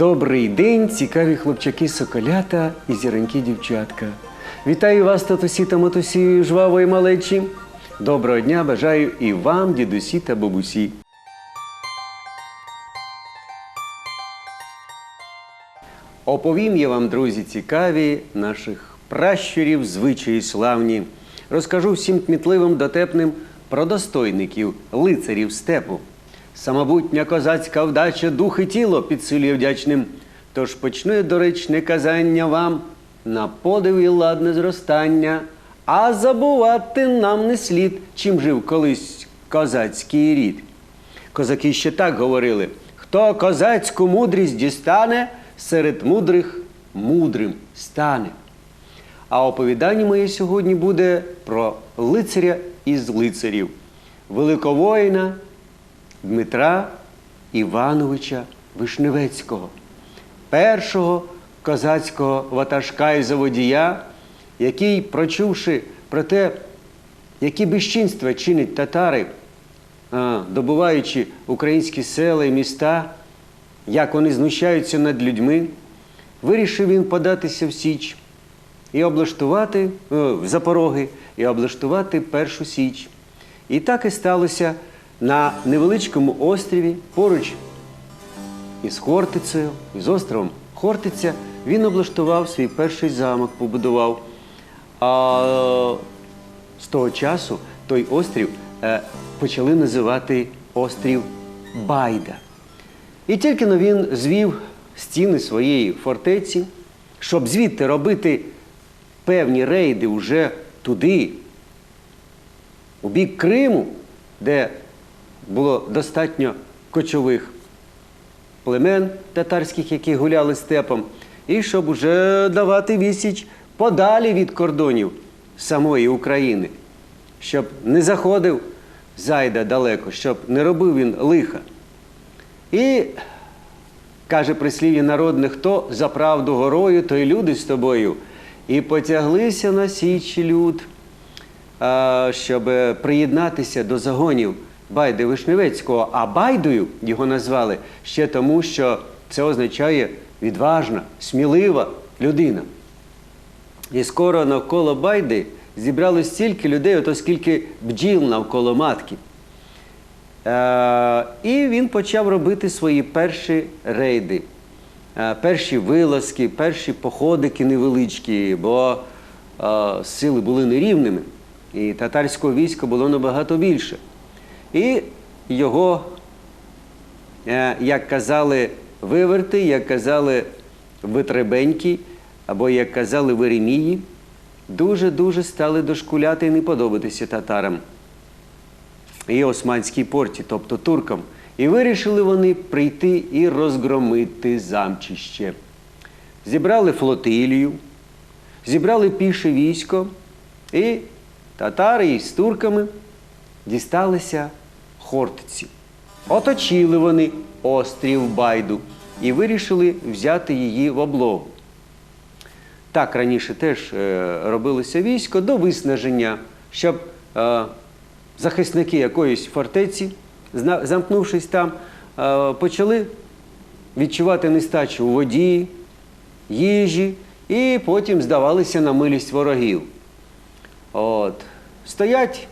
Добрий день, цікаві хлопчаки соколята і зіронькі дівчатка. Вітаю вас, татусі та матусі, жвавої малечі. Доброго дня бажаю і вам, дідусі та бабусі. Оповім я вам, друзі, цікаві наших пращурів, звичаї славні. Розкажу всім кмітливим дотепним про достойників, лицарів степу. Самобутня козацька вдача, дух і тіло підсилює вдячним. Тож почну я доречне казання вам на подив і ладне зростання, а забувати нам не слід, чим жив колись козацький рід. Козаки ще так говорили: хто козацьку мудрість дістане, серед мудрих мудрим стане. А оповідання моє сьогодні буде про лицаря із лицарів, великовоїна Дмитра Івановича Вишневецького, першого козацького ватажка і заводія, який, прочувши про те, які безчинства чинять татари, добуваючи українські села і міста, як вони знущаються над людьми, вирішив він податися в Січ і облаштувати в Запороги, і облаштувати першу Січ. І так і сталося на невеличкому острові поруч із Хортицею, із островом Хортиця, він облаштував свій перший замок, побудував. А з того часу той острів е, почали називати острів Байда. І тільки но він звів стіни своєї фортеці, щоб звідти робити певні рейди вже туди, у бік Криму, де було достатньо кочових племен татарських, які гуляли степом, і щоб уже давати відсіч подалі від кордонів самої України, щоб не заходив зайда далеко, щоб не робив він лиха. І каже прислів'я народне, хто за правду горою, то й люди з тобою. І потяглися на січ люд, щоб приєднатися до загонів Байди Вишневецького. А Байдою його назвали ще тому, що це означає відважна, смілива людина. І скоро навколо Байди зібралось стільки людей, ото скільки бджіл навколо матки. Е, і він почав робити свої перші рейди, е, перші вилазки, перші походики невеличкі, бо е, сили були нерівними, і татарського війська було набагато більше. І його, е, як казали виверти, як казали витребенькі, або як казали Веремії, дуже-дуже стали дошкуляти і не подобатися татарам і Османській порті, тобто туркам. І вирішили вони прийти і розгромити замчище. Зібрали флотилію, зібрали піше військо, і татари із турками дісталися Хортиці. Оточили вони острів Байду і вирішили взяти її в облогу. Так раніше теж е, робилося військо до виснаження, щоб е, захисники якоїсь фортеці, замкнувшись там, е, почали відчувати нестачу у воді, їжі і потім здавалися на милість ворогів. От. Стоять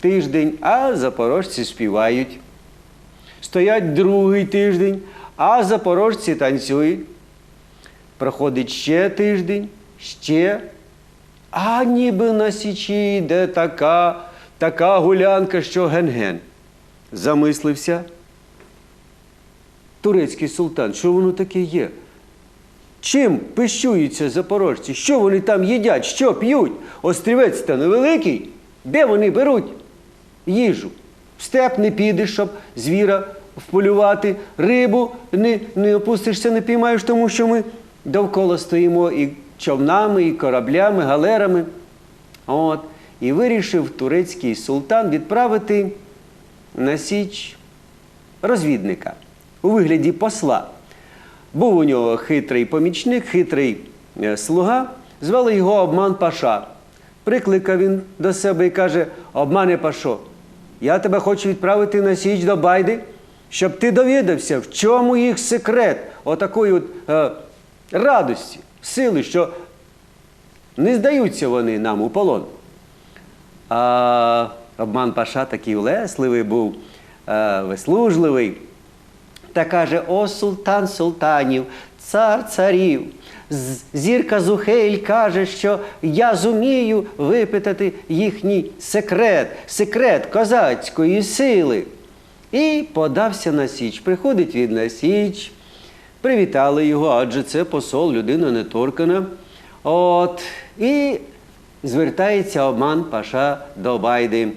тиждень, а запорожці співають. Стоять другий тиждень, а запорожці танцюють. Проходить ще тиждень, ще. А ніби на січі йде така, така гулянка, що ген-ген. Замислився. Турецький султан, що воно таке є? Чим пищуються запорожці? Що вони там їдять? Що п'ють? Острівець та невеликий. Де вони беруть їжу? В степ не підеш, щоб звіра вполювати, рибу не, не опустишся, не піймаєш, тому що ми довкола стоїмо і човнами, і кораблями, галерами. От. І вирішив турецький султан відправити на січ розвідника у вигляді посла. Був у нього хитрий помічник, хитрий е, слуга, звали його Обман Паша. Прикликав він до себе і каже: Обмане Пашо, я тебе хочу відправити на січ до Байди, щоб ти довідався, в чому їх секрет отакої от, е, радості, сили, що не здаються вони нам у полон. А обман Паша такий улесливий був, е, вислужливий. Та каже: О, султан султанів, цар царів. Зірка Зухейль каже, що я зумію випитати їхній секрет, секрет козацької сили. І подався на Січ. Приходить він на Січ, привітали його, адже це посол, людина неторкана. От, і звертається обман Паша до Байди.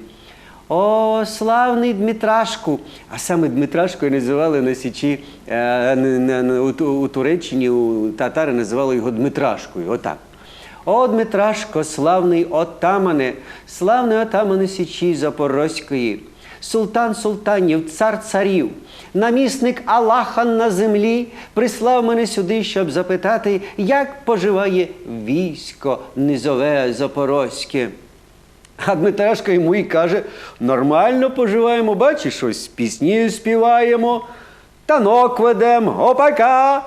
О, славний Дмитрашку! А саме Дмитрашкою називали на Січі е, у Туреччині, у татари називали його Дмитрашкою. Отак. О, Дмитрашко, славний отамане, славний отамане Січі Запорозької, султан султанів, цар царів, намісник Аллаха на землі, прислав мене сюди, щоб запитати, як поживає військо низове Запорозьке. А Дмитрашка йому і каже: нормально поживаємо, бачиш, ось пісні співаємо, танок ведемо, гопака,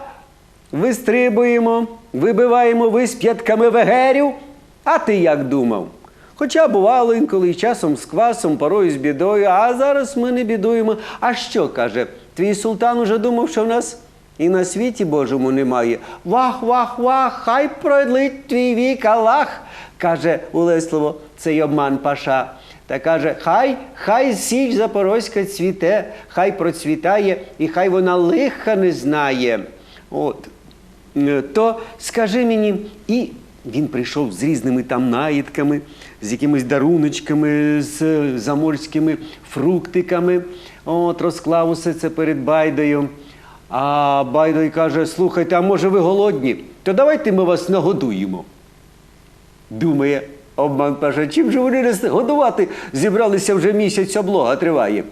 вистрибуємо, вибиваємо висп'ятками вегерів. А ти як думав? Хоча бувало інколи часом з квасом, порою з бідою, а зараз ми не бідуємо. А що каже? Твій султан уже думав, що в нас і на світі Божому немає. Вах, вах, вах, хай продлить твій вік Аллах, каже улесливо цей обман Паша. Та каже, хай, хай січ Запорозька цвіте, хай процвітає, і хай вона лиха не знає. От. Е, То скажи мені, і він прийшов з різними там наїдками, з якимись даруночками, з заморськими фруктиками. От, розклав усе це перед Байдою. А Байдо й каже: слухайте, а може ви голодні? То давайте ми вас нагодуємо. Думає, обман Паша, чим же вони нас годувати зібралися вже місяць облога триває.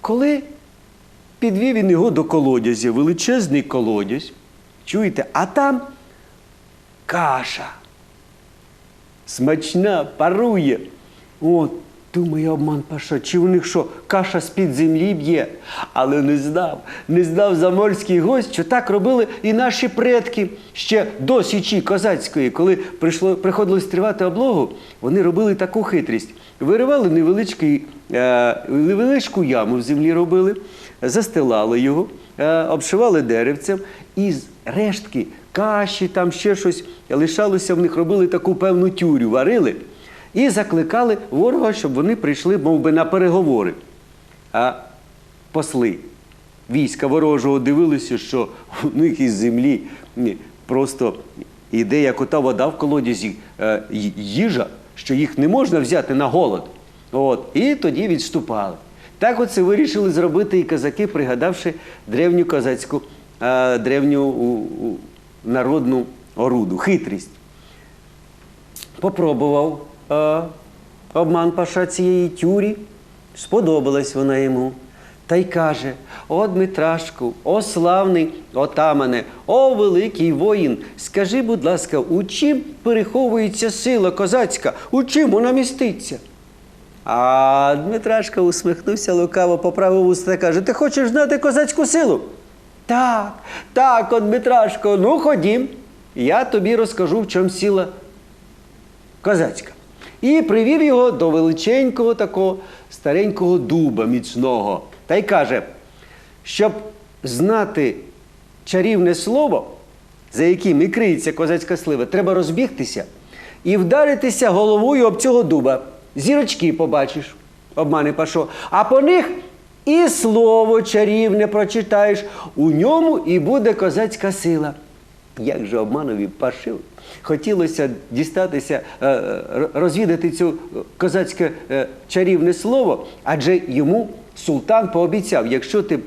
Коли підвів він його до колодязя, величезний колодязь, чуєте, а там каша. Смачна, парує. От, думає обман Паша, чи у них що, каша з-під землі б'є? Але не знав, не знав заморський гость, що так робили і наші предки ще до Січі Козацької, коли прийшло, приходилось тривати облогу, вони робили таку хитрість. Виривали невеличкий, е, невеличку яму в землі робили, застилали його, е, обшивали деревцем і з рештки каші, там ще щось лишалося в них, робили таку певну тюрю, варили і закликали ворога, щоб вони прийшли мов би, на переговори. А посли війська ворожого дивилися, що у них із землі просто іде, як ота вода в колодязі, е, їжа, що їх не можна взяти на голод. От, і тоді відступали. Так оце вирішили зробити і козаки, пригадавши древню козацьку, е, древню народну оруду, хитрість. Попробував е, обман паша цієї тюрі, сподобалась вона йому. Та й каже: О, Дмитрашку, о славний отамане, о великий воїн, скажи, будь ласка, у чим переховується сила козацька, у чим вона міститься? А Дмитрашка усміхнувся лукаво, поправив уста та каже: Ти хочеш знати козацьку силу? Так, так, от Дмитрашко, ну ходім. Я тобі розкажу, в чому сила козацька. І привів його до величенького такого старенького дуба міцного. Та й каже, щоб знати чарівне слово, за яким і криється козацька слива, треба розбігтися і вдаритися головою об цього дуба. Зірочки побачиш, обмани пашо, а по них і слово чарівне прочитаєш, у ньому і буде козацька сила. Як же обманові пашив. Хотілося дістатися, е, е, розвідати цю козацьке е, чарівне слово, адже йому султан пообіцяв, якщо ти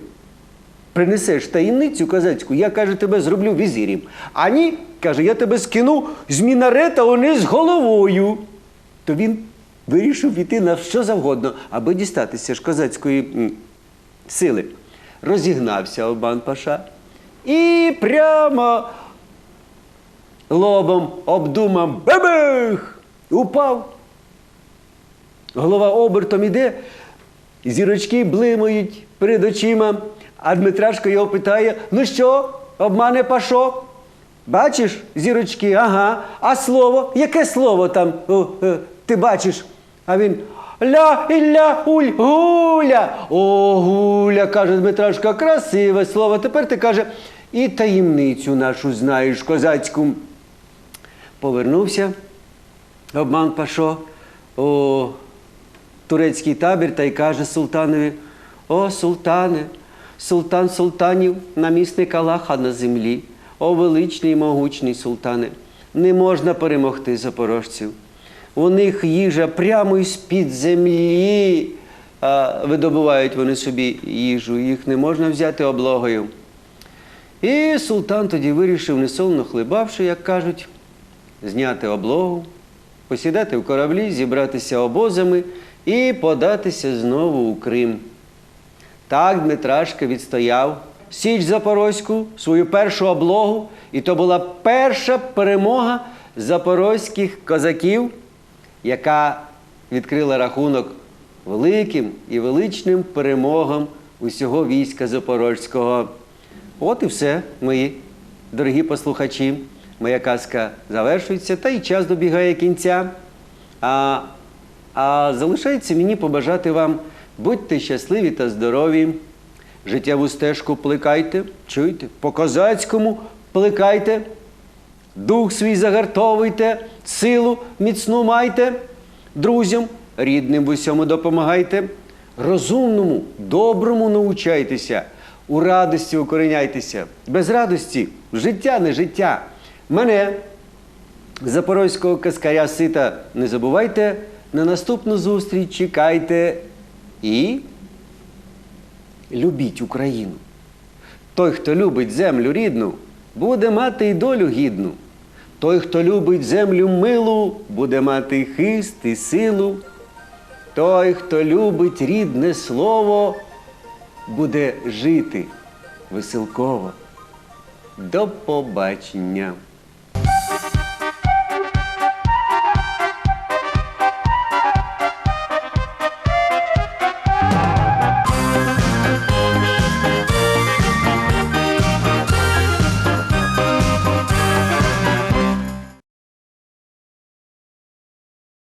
принесеш таємницю козацьку, я каже, тебе зроблю візирем. А ні, каже, я тебе скину з мінарета униз головою. То він вирішив піти на що завгодно, аби дістатися ж козацької сили. Розігнався Обан Паша і прямо лобом обдумав бебех! Упав. Голова обертом іде, зірочки блимають, перед очима. А Дмитрашко його питає: ну що, обмане пашо? Бачиш, зірочки, ага. А слово? Яке слово там о, е, ти бачиш? А він ля ілля уль гуля. О, гуля, каже Дмитрашко, красиве слово. Тепер ти каже, і таємницю нашу знаєш, козацьку. Повернувся обман Пашо у турецький табір та й каже султанові: О, султане, султан султанів, намісник Аллаха на землі, о величний і могучний султане, не можна перемогти запорожців. У них їжа прямо із-під землі. А, видобувають вони собі їжу, їх не можна взяти облогою. І султан тоді вирішив, несолоно хлебавши, як кажуть, зняти облогу, посідати в кораблі, зібратися обозами і податися знову у Крим. Так Дмитрашка відстояв Січ Запорозьку, свою першу облогу, і то була перша перемога запорозьких козаків, яка відкрила рахунок великим і величним перемогам усього війська Запорозького. От і все, мої дорогі послухачі. Моя казка завершується, та й час добігає кінця. А, а залишається мені побажати вам, будьте щасливі та здорові. Життєву стежку плекайте, чуйте, по-козацькому плекайте, дух свій загартовуйте, силу міцну майте, друзям, рідним в усьому допомагайте, розумному, доброму научайтеся, у радості укореняйтеся. Без радості життя не життя. Мене, запорозького каскаря сита, не забувайте, на наступну зустріч чекайте і любіть Україну. Той, хто любить землю рідну, буде мати й долю гідну. Той, хто любить землю милу, буде мати хист і силу. Той, хто любить рідне слово, буде жити веселково. До побачення!